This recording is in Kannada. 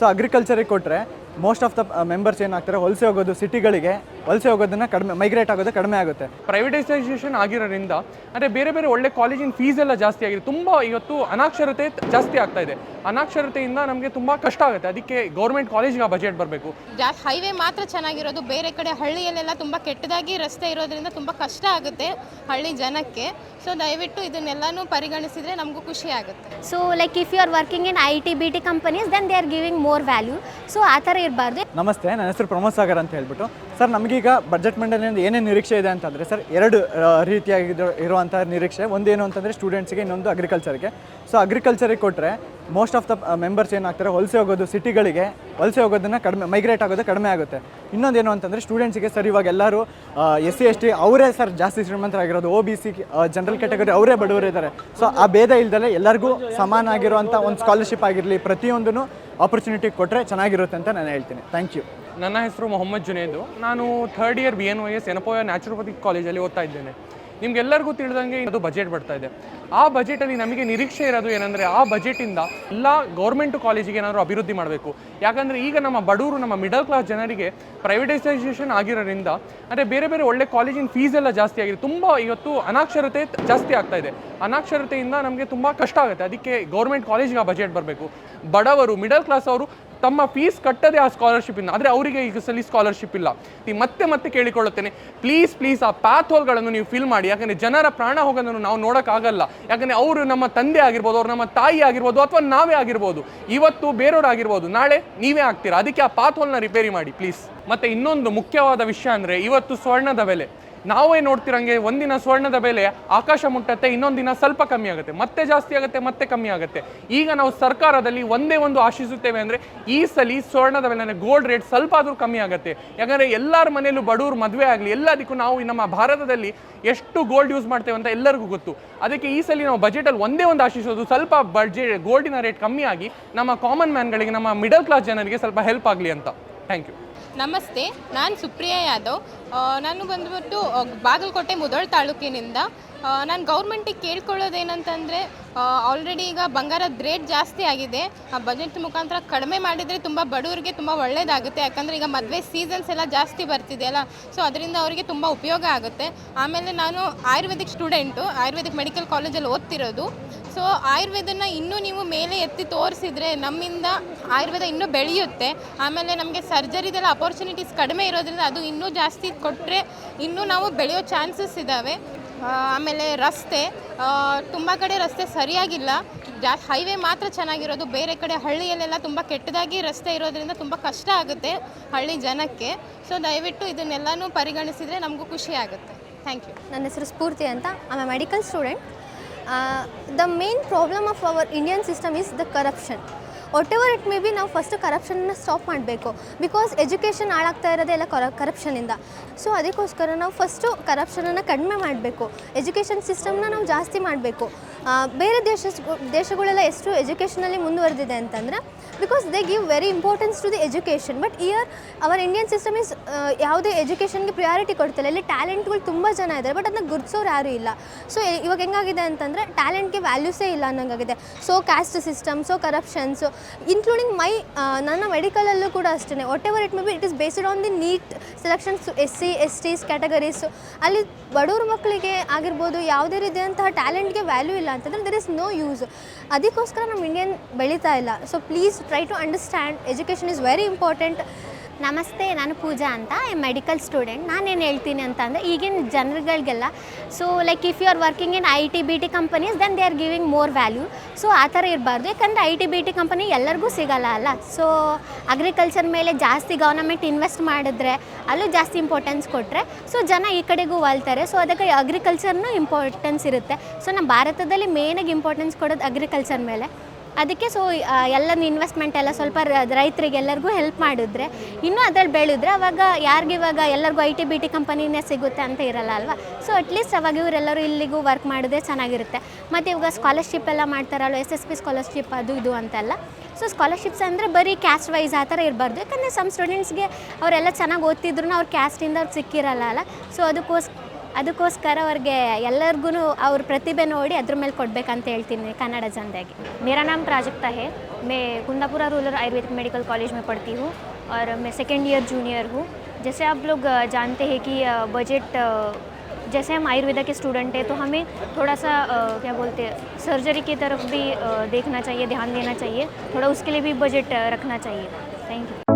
ಸೊ ಅಗ್ರಿಕಲ್ಚರಿಗೆ ಕೊಟ್ಟರೆ ಮೋಸ್ಟ್ ಆಫ್ ದ ಮೆಂಬರ್ಸ್ ಏನಾಗ್ತಾರೆ ವಲಸೆ ಹೋಗೋದು ಸಿಟಿಗಳಿಗೆ ವಲಸೆ ಹೋಗೋದನ್ನ ಕಡಿಮೆ ಮೈಗ್ರೇಟ್ ಆಗೋದು ಕಡಿಮೆ ಆಗುತ್ತೆ. ಪ್ರೈವೇಟೈಸೇಷನ್ ಆಗಿರೋದ್ರಿಂದ ಅಂದರೆ ಬೇರೆ ಬೇರೆ ಒಳ್ಳೆ ಕಾಲೇಜಿನ ಫೀಸ್ ಎಲ್ಲ ಜಾಸ್ತಿ ಆಗಿದೆ. ತುಂಬ ಇವತ್ತು ಅನಾಕ್ಷರತೆ ಜಾಸ್ತಿ ಆಗ್ತಾ ಇದೆ. ಅನಾಕ್ಷರತೆಯಿಂದ ನಮಗೆ ತುಂಬ ಕಷ್ಟ ಆಗುತ್ತೆ. ಅದಕ್ಕೆ ಗೌರ್ಮೆಂಟ್ ಕಾಲೇಜ್ಗೆ ಆ ಬಜೆಟ್ ಬರಬೇಕು. ಜಾಸ್ತಿ ಹೈವೇ ಮಾತ್ರ ಚೆನ್ನಾಗಿರೋದು. ಬೇರೆ ಕಡೆ ಹಳ್ಳಿಯಲ್ಲೆಲ್ಲ ತುಂಬ ಕೆಟ್ಟದಾಗಿ ರಸ್ತೆ ಇರೋದ್ರಿಂದ ತುಂಬ ಕಷ್ಟ ಆಗುತ್ತೆ ಹಳ್ಳಿ ಜನಕ್ಕೆ. ಸೊ ದಯವಿಟ್ಟು ಇದನ್ನೆಲ್ಲನೂ ಪರಿಗಣಿಸಿದರೆ ನಮಗೂ ಖುಷಿ ಆಗುತ್ತೆ. So like if you are working in I T B T companies then they are giving more value so ಆ ಥರ ಇರಬಾರ್ದು. ನಮಸ್ತೆ ನನ್ನ ಹೆಸರು ಪ್ರಮೋದ್ ಸಾಗರ್ ಅಂತ ಹೇಳ್ಬಿಟ್ಟು. ಸರ್, ನಮಗೀಗ ಬಜೆಟ್ ಮಂಡಳಿಯಿಂದ ಏನೇನು ನಿರೀಕ್ಷೆ ಇದೆ ಅಂತಂದರೆ ಸರ್, ಎರಡು ರೀತಿಯಾಗಿ ಇರುವಂಥ ನಿರೀಕ್ಷೆ. ಒಂದೇನು ಅಂತಂದರೆ ಸ್ಟೂಡೆಂಟ್ಸ್ಗೆ ಇನ್ನೊಂದು ಅಗ್ರಿಕಲ್ಚರ್ಗೆ ಸೊ ಅಗ್ರಿಕಲ್ಚರಿಗೆ ಕೊಟ್ಟರೆ ಮೋಸ್ಟ್ ಆಫ್ ದ ಮೆಂಬರ್ಸ್ ಏನಾಗ್ತಾರೆ ವಲಸೆ ಹೋಗೋದು ಸಿಟಿಗಳಿಗೆ ವಲಸೆ ಹೋಗೋದನ್ನು ಕಡಿಮೆ ಮೈಗ್ರೇಟ್ ಆಗೋದು ಕಡಿಮೆ ಆಗುತ್ತೆ. ಇನ್ನೊಂದೇನು ಅಂತಂದರೆ ಸ್ಟೂಡೆಂಟ್ಸಿಗೆ ಸರ್, ಇವಾಗ ಎಲ್ಲರೂ ಎಸ್ ಸಿ ಎಸ್ ಟಿ ಅವರೇ ಸರ್ ಜಾಸ್ತಿ ಶ್ರೀಮಂತರಾಗಿರೋದು O B C general category ಅವರೇ ಬಡವರು ಇದ್ದಾರೆ. ಸೊ ಆ ಭೇದ ಇಲ್ದಲೆ ಎಲ್ಲರಿಗೂ ಸಮಾನ ಆಗಿರುವಂಥ ಒಂದು ಸ್ಕಾಲರ್ಶಿಪ್ ಆಗಿರಲಿ ಪ್ರತಿಯೊಂದೂ ಆಪರ್ಚುನಿಟಿ ಕೊಟ್ಟರೆ ಚೆನ್ನಾಗಿರುತ್ತೆ ಅಂತ ನಾನು ಹೇಳ್ತೀನಿ. ಥ್ಯಾಂಕ್ ಯು ನನ್ನ ಹೆಸರು ಮೊಹಮ್ಮದ್ ಜುನೇದು. ನಾನು third year B N Y S Yenepoya naturopathic ಕಾಲೇಜಲ್ಲಿ ಓದ್ತಾ ಇದ್ದೇನೆ. ನಿಮ್ಗೆಲ್ಲರಿಗೂ ತಿಳಿದಂಗೆ ಅದು ಬಜೆಟ್ ಬರ್ತಾ ಇದೆ. ಆ ಬಜೆಟಲ್ಲಿ ನಮಗೆ ನಿರೀಕ್ಷೆ ಇರೋದು ಏನಂದರೆ ಆ ಬಜೆಟಿಂದ ಎಲ್ಲ ಗೌರ್ಮೆಂಟ್ ಕಾಲೇಜಿಗೆ ಏನಾದರೂ ಅಭಿವೃದ್ಧಿ ಮಾಡಬೇಕು. ಯಾಕಂದರೆ ಈಗ ನಮ್ಮ ಬಡವರು ನಮ್ಮ ಮಿಡಲ್ ಕ್ಲಾಸ್ ಜನರಿಗೆ ಪ್ರೈವೇಟೈಸೇಷನ್ ಆಗಿರೋದ್ರಿಂದ ಅಂದರೆ ಬೇರೆ ಬೇರೆ ಒಳ್ಳೆ ಕಾಲೇಜಿನ ಫೀಸ್ ಎಲ್ಲ ಜಾಸ್ತಿ ಆಗಿದೆ. ತುಂಬ ಇವತ್ತು ಅನಾಕ್ಷರತೆ ಜಾಸ್ತಿ ಆಗ್ತಾ ಇದೆ. ಅನಾಕ್ಷರತೆಯಿಂದ ನಮಗೆ ತುಂಬ ಕಷ್ಟ ಆಗುತ್ತೆ. ಅದಕ್ಕೆ ಗೌರ್ಮೆಂಟ್ ಕಾಲೇಜಿಗೆ ಆ ಬಜೆಟ್ ಬರಬೇಕು. ಬಡವರು ಮಿಡಲ್ ಕ್ಲಾಸ್ ಅವರು ತಮ್ಮ ಫೀಸ್ ಕಟ್ಟದೆ ಆ ಸ್ಕಾಲರ್ಶಿಪ್ ಇಂದ ಆದರೆ ಅವರಿಗೆ ಈಗ ಸಲ ಸ್ಕಾಲರ್ಶಿಪ್ ಇಲ್ಲ. ಈ ಮತ್ತೆ ಮತ್ತೆ ಕೇಳಿಕೊಳ್ಳುತ್ತೇನೆ. ಪ್ಲೀಸ್ ಪ್ಲೀಸ್ ಆ ಪ್ಯಾತ್ ಹೋಲ್ಗಳನ್ನು ನೀವು ಫಿಲ್ ಮಾಡಿ. ಯಾಕಂದರೆ ಜನರ ಪ್ರಾಣ ಹೋಗೋದನ್ನು ನಾವು ನೋಡೋಕ್ಕಾಗಲ್ಲ. ಯಾಕಂದರೆ ಅವರು ನಮ್ಮ ತಂದೆ ಆಗಿರ್ಬೋದು, ಅವ್ರು ನಮ್ಮ ತಾಯಿ ಆಗಿರ್ಬೋದು, ಅಥವಾ ನಾವೇ ಆಗಿರ್ಬೋದು. ಇವತ್ತು ಬೇರೆಯವ್ರು ಆಗಿರ್ಬೋದು. ನಾಳೆ ನೀವೇ ಆಗ್ತೀರಾ? ಅದಕ್ಕೆ ಆ ಪಾತ್ ಹೋಲ್ನ ರಿಪೇರಿ ಮಾಡಿ ಪ್ಲೀಸ್ ಮತ್ತೆ ಇನ್ನೊಂದು ಮುಖ್ಯವಾದ ವಿಷಯ ಅಂದರೆ ಇವತ್ತು ಸ್ವರ್ಣದ ಬೆಲೆ. ನಾವೇ ನೋಡ್ತಿರಂಗೆ ಒಂದಿನ ಸ್ವರ್ಣದ ಬೆಲೆ ಆಕಾಶ ಮುಟ್ಟತ್ತೆ ಇನ್ನೊಂದಿನ ದಿನ ಸ್ವಲ್ಪ ಕಮ್ಮಿ ಆಗುತ್ತೆ, ಮತ್ತೆ ಜಾಸ್ತಿ ಆಗುತ್ತೆ, ಮತ್ತೆ ಕಮ್ಮಿ ಆಗುತ್ತೆ. ಈಗ ನಾವು ಸರ್ಕಾರದಲ್ಲಿ ಒಂದೇ ಒಂದು ಆಶಿಸುತ್ತೇವೆ ಅಂದರೆ ಈ ಸಲ ಸ್ವರ್ಣದ ಬೆಲೆ ಗೋಲ್ಡ್ ರೇಟ್ ಸ್ವಲ್ಪ ಆದರೂ ಕಮ್ಮಿ ಆಗುತ್ತೆ. ಯಾಕಂದರೆ ಎಲ್ಲರ ಮನೆಯಲ್ಲೂ ಬಡವರು ಮದುವೆ ಆಗಲಿ, ಎಲ್ಲದಕ್ಕೂ ನಾವು ನಮ್ಮ ಭಾರತದಲ್ಲಿ ಎಷ್ಟು ಗೋಲ್ಡ್ ಯೂಸ್ ಮಾಡ್ತೇವೆ ಅಂತ ಎಲ್ಲರಿಗೂ ಗೊತ್ತು. ಅದಕ್ಕೆ ಈ ಸಲ ನಾವು ಬಜೆಟಲ್ಲಿ ಒಂದೇ ಒಂದು ಆಶಿಸೋದು ಸ್ವಲ್ಪ ಬಜೆ ಗೋಲ್ಡಿನ ರೇಟ್ ಕಮ್ಮಿ ಆಗಿ ನಮ್ಮ ಕಾಮನ್ ಮ್ಯಾನ್ಗಳಿಗೆ ನಮ್ಮ ಮಿಡಲ್ ಕ್ಲಾಸ್ ಜನರಿಗೆ ಸ್ವಲ್ಪ ಹೆಲ್ಪ್ ಆಗಲಿ ಅಂತ. ಥ್ಯಾಂಕ್ ಯು ನಮಸ್ತೆ, ನಾನು ಸುಪ್ರಿಯಾ ಯಾದವ್. ನಾನು ಬಂದ್ಬಿಟ್ಟು ಬಾಗಲಕೋಟೆ ಮುದೋಳ್ ತಾಲೂಕಿನಿಂದ. ನಾನು ಗೌರ್ಮೆಂಟಿಗೆ ಕೇಳ್ಕೊಳ್ಳೋದೇನಂತಂದರೆ ಆಲ್ರೆಡಿ ಈಗ ಬಂಗಾರದ ರೇಟ್ ಜಾಸ್ತಿ ಆಗಿದೆ. ಬಜೆಟ್ ಮುಖಾಂತರ ಕಡಿಮೆ ಮಾಡಿದರೆ ತುಂಬ ಬಡವರಿಗೆ ತುಂಬ ಒಳ್ಳೆಯದಾಗುತ್ತೆ ಯಾಕಂದರೆ ಈಗ ಮದುವೆ ಸೀಸನ್ಸ್ ಎಲ್ಲ ಜಾಸ್ತಿ ಬರ್ತಿದೆಯಲ್ಲ ಸೊ ಅದರಿಂದ ಅವರಿಗೆ ತುಂಬ ಉಪಯೋಗ ಆಗುತ್ತೆ. ಆಮೇಲೆ ನಾನು ಆಯುರ್ವೇದಿಕ್ ಸ್ಟೂಡೆಂಟು ಆಯುರ್ವೇದಿಕ್ ಮೆಡಿಕಲ್ ಕಾಲೇಜಲ್ಲಿ ಓದ್ತಿರೋದು. ಸೊ ಆಯುರ್ವೇದನ ಇನ್ನೂ ನೀವು ಮೇಲೆ ಎತ್ತಿ ತೋರಿಸಿದ್ರೆ ನಮ್ಮಿಂದ ಆಯುರ್ವೇದ ಇನ್ನೂ ಬೆಳೆಯುತ್ತೆ. ಆಮೇಲೆ ನಮಗೆ ಸರ್ಜರಿದೆಲ್ಲ ಅಪರ್ಚುನಿಟೀಸ್ ಕಡಿಮೆ ಇರೋದ್ರಿಂದ ಅದು ಇನ್ನೂ ಜಾಸ್ತಿ ಕೊಟ್ಟರೆ ಇನ್ನೂ ನಾವು ಬೆಳೆಯೋ ಚಾನ್ಸಸ್ ಇದ್ದಾವೆ ಆಮೇಲೆ ರಸ್ತೆ ತುಂಬ ಕಡೆ ರಸ್ತೆ ಸರಿಯಾಗಿಲ್ಲ. ಜಾ ಹೈವೇ ಮಾತ್ರ ಚೆನ್ನಾಗಿರೋದು. ಬೇರೆ ಕಡೆ ಹಳ್ಳಿಯಲ್ಲೆಲ್ಲ ತುಂಬ ಕೆಟ್ಟದಾಗಿ ರಸ್ತೆ ಇರೋದ್ರಿಂದ ತುಂಬ ಕಷ್ಟ ಆಗುತ್ತೆ ಹಳ್ಳಿ ಜನಕ್ಕೆ. ಸೊ ದಯವಿಟ್ಟು ಇದನ್ನೆಲ್ಲನೂ ಪರಿಗಣಿಸಿದರೆ ನಮಗೂ ಖುಷಿ ಆಗುತ್ತೆ. ಥ್ಯಾಂಕ್ ಯು ನನ್ನ ಹೆಸರು ಸ್ಫೂರ್ತಿ ಅಂತ. ಆಮೇಲೆ medical student the main problem of our Indian system is the corruption whatever it may be ನಾವು ಫಸ್ಟು ಕರಪ್ಷನ್ನ ಸ್ಟಾಪ್ ಮಾಡಬೇಕು. ಬಿಕಾಸ್ ಎಜುಕೇಷನ್ ಹಾಳಾಗ್ತಾ ಇರೋದೇ ಎಲ್ಲ ಕರ ಕರಪ್ಷನಿಂದ ಸೊ ಅದಕ್ಕೋಸ್ಕರ ನಾವು ಫಸ್ಟು ಕರಪ್ಷನನ್ನು ಕಡಿಮೆ ಮಾಡಬೇಕು. ಎಜುಕೇಷನ್ ಸಿಸ್ಟಮ್ನ ನಾವು ಜಾಸ್ತಿ ಮಾಡಬೇಕು. ಬೇರೆ ದೇಶ, ದೇಶಗಳೆಲ್ಲ ಎಷ್ಟು ಎಜುಕೇಷನಲ್ಲಿ ಮುಂದುವರೆದಿದೆ ಅಂತಂದರೆ because they give very importance to the education but here our Indian system is ಯಾವುದೇ ಎಜುಕೇಷನ್ಗೆ ಪ್ರಿಯಾರಿಟಿ ಕೊಡ್ತಿಲ್ಲ. ಇಲ್ಲಿ ಟ್ಯಾಲೆಂಟ್ಗಳು ತುಂಬ ಜನ ಇದ್ದಾರೆ. ಬಟ್ ಅದನ್ನ ಗುರ್ತಿಸೋರು ಯಾರೂ ಇಲ್ಲ. ಸೊ ಇವಾಗ ಹೆಂಗಾಗಿದೆ ಅಂತಂದರೆ ಟ್ಯಾಲೆಂಟ್ಗೆ ವ್ಯಾಲ್ಯೂಸೇ ಇಲ್ಲ ಅನ್ನೋಂಗಾಗಿದೆ. So caste system so corruptions including my ನನ್ನ ಮೆಡಿಕಲಲ್ಲೂ ಕೂಡ ಅಷ್ಟೇ whatever it may be it is based on the NEET selections S C S Ts categories ಅಲ್ಲಿ ಬಡವ್ರ ಮಕ್ಕಳಿಗೆ ಆಗಿರ್ಬೋದು, ಯಾವುದೇ ರೀತಿಯಂತಹ ಟ್ಯಾಲೆಂಟ್ಗೆ ವ್ಯಾಲ್ಯೂ ಇಲ್ಲ ಅಂತಂದರೆ ದರ್ ಇಸ್ ನೋ ಯೂಸ್ ಅದಕ್ಕೋಸ್ಕರ ನಮ್ಮ ಇಂಡಿಯನ್ ಬೆಳೀತಾ ಇಲ್ಲ. So please try to understand education is very important ನಮಸ್ತೆ ನಾನು ಪೂಜಾ ಅಂತ ಐ ಮೆಡಿಕಲ್ ಸ್ಟೂಡೆಂಟ್ ನಾನೇನು ಹೇಳ್ತೀನಿ ಅಂತಂದರೆ, ಈಗಿನ ಜನರುಗಳಿಗೆಲ್ಲ so like if you are working in I T B T companies then they are giving more value so ಆ ಥರ ಇರಬಾರ್ದು. ಯಾಕಂದರೆ I T B T company ಎಲ್ಲರಿಗೂ ಸಿಗಲ್ಲ ಅಲ್ಲ. ಸೊ ಅಗ್ರಿಕಲ್ಚರ್ ಮೇಲೆ ಜಾಸ್ತಿ ಗೌರ್ನಮೆಂಟ್ ಇನ್ವೆಸ್ಟ್ ಮಾಡಿದ್ರೆ, ಅಲ್ಲೂ ಜಾಸ್ತಿ ಇಂಪಾರ್ಟೆನ್ಸ್ ಕೊಟ್ಟರೆ ಸೊ ಜನ ಈ ಕಡೆಗೂ ವಾಲ್ತಾರೆ. ಸೊ ಅದಕ್ಕೆ ಅಗ್ರಿಕಲ್ಚರ್ನೂ ಇಂಪಾರ್ಟೆನ್ಸ್ ಇರುತ್ತೆ. ಸೊ ನಮ್ಮ ಭಾರತದಲ್ಲಿ ಮೇನಾಗಿ ಇಂಪಾರ್ಟೆನ್ಸ್ ಕೊಡೋದು ಅಗ್ರಿಕಲ್ಚರ್ ಮೇಲೆ. ಅದಕ್ಕೆ ಸೊ ಎಲ್ಲ ಇನ್ವೆಸ್ಟ್ಮೆಂಟ್ ಎಲ್ಲ ಸ್ವಲ್ಪ ರೈತರಿಗೆ ಎಲ್ಲರಿಗೂ ಹೆಲ್ಪ್ ಮಾಡಿದ್ರೆ, ಇನ್ನೂ ಅದ್ರಲ್ಲಿ ಬೆಳೆದ್ರೆ ಅವಾಗ ಯಾರಿಗಿವಾಗ ಎಲ್ಲರಿಗೂ ಐ ಟಿ ಬಿ ಟಿ ಕಂಪನಿನೇ ಸಿಗುತ್ತೆ ಅಂತ ಇರಲ್ಲ ಅಲ್ವಾ? ಸೊ ಅಟ್ಲೀಸ್ಟ್ ಅವಾಗ ಇವರೆಲ್ಲರೂ ಇಲ್ಲಿಗೂ ವರ್ಕ್ ಮಾಡಿದ್ರೆ ಚೆನ್ನಾಗಿರುತ್ತೆ. ಮತ್ತು ಇವಾಗ ಸ್ಕಾಲರ್ಶಿಪ್ ಎಲ್ಲ ಮಾಡ್ತಾರಲ್ವ ಎಸ್ ಎಸ್ ಪಿ ಸ್ಕಾಲರ್ಶಿಪ್ ಅದು ಇದು ಅಂತೆಲ್ಲ. ಸೊ ಸ್ಕಾಲರ್ಶಿಪ್ಸ್ ಅಂದರೆ ಬರೀ ಕ್ಯಾಸ್ಟ್ ವೈಸ್ ಆ ಥರ ಇರಬಾರ್ದು. ಯಾಕಂದರೆ ಸಮ್ ಸ್ಟೂಡೆಂಟ್ಸ್ಗೆ ಅವರೆಲ್ಲ ಚೆನ್ನಾಗಿ ಓದ್ತಿದ್ರು ಅವ್ರ ಕ್ಯಾಸ್ಟಿಂದ ಅವ್ರು ಸಿಕ್ಕಿರಲ್ಲ ಅಲ್ಲ? ಸೊ ಅದಕ್ಕೋಸ್ ಅದಕ್ಕೋಸ್ಕರ ಅವ್ರಿಗೆ ಎಲ್ಲರಿಗೂ ಅವ್ರ ಪ್ರತಿಭೆ ನೋಡಿ ಅದ್ರ ಮೇಲೆ ಕೊಡ್ಬೇಕಂತ ಹೇಳ್ತೀನಿ ಕನ್ನಡ ಜನತೆಗೆ मेरा नाम प्राजक्ता है मैं Kundapura rural Ayurvedic medical college में पढ़ती हूँ और मैं सेकेंड ईयर जूनियर हूँ जैसे आप लोग अ, जानते हैं कि अ, बजट अ, जैसे हम आयुर्वेदा के स्टूडेंट हैं तो हमें थोड़ा सा अ, क्या बोलते हैं सर्जरी की तरफ भी अ, देखना चाहिए ध्यान देना चाहिए थोड़ा उसके लिए भी बजट अ, रखना चाहिए थैंक यू